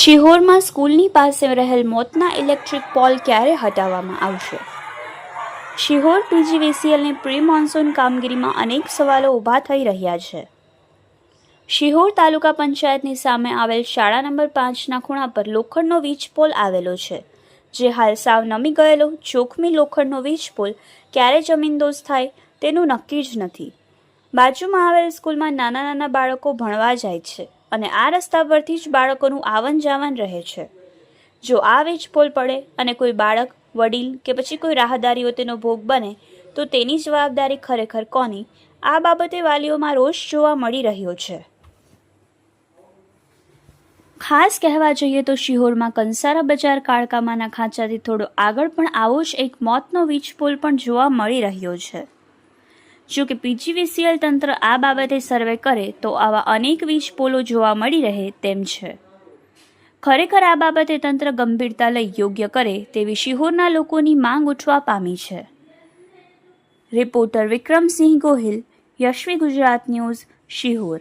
શિહોરમાં સ્કૂલની પાસે રહેલ મોતના ઇલેક્ટ્રિક પોલ ક્યારે હટાવવામાં આવશે? શિહોર પીજીવીસીએલની પ્રી મોન્સૂન કામગીરીમાં અનેક સવાલો ઊભા થઈ રહ્યા છે. શિહોર તાલુકા પંચાયતની સામે આવેલ શાળા નંબર પાંચના ખૂણા પર લોખંડનો વીજ પોલ આવેલો છે, જે હાલ સાવ નમી ગયેલો જોખમી લોખંડનો વીજ પોલ ક્યારે જમીનદોસ્ત થાય તેનું નક્કી જ નથી. બાજુમાં આવેલ સ્કૂલમાં નાના નાના બાળકો ભણવા જાય છે. અને આ રસ્તા પરથી જ બાળકોનું આવન જાવન રહે છે. જો આ વીજ પોલ પડે અને કોઈ બાળક, વડીલ કે પછી કોઈ રાહદારીઓ તેનો ભોગ બને, તો તેની જવાબદારી ખરેખર કોની? આ બાબતે વાલીઓમાં રોષ જોવા મળી રહ્યો છે. ખાસ કહેવા જઈએ તો શિહોરમાં કંસારા બજાર કાળકામાના ખાંચાથી થોડો આગળ પણ આવો જ એક મોતનો વીજ પોલ પણ જોવા મળી રહ્યો છે. જો કે પીજીવીસીએલ તંત્ર આ બાબતે સર્વે કરે તો આવા અનેક વીજ પોલો જોવા મળી રહે તેમ છે. ખરેખર આ બાબતે તંત્ર ગંભીરતા લઈ યોગ્ય કરે તેવી શિહોરના લોકોની માંગ ઉઠવા પામી છે. Reporter Vikramsinh Gohil, Yashvi Gujarat news, Sihor.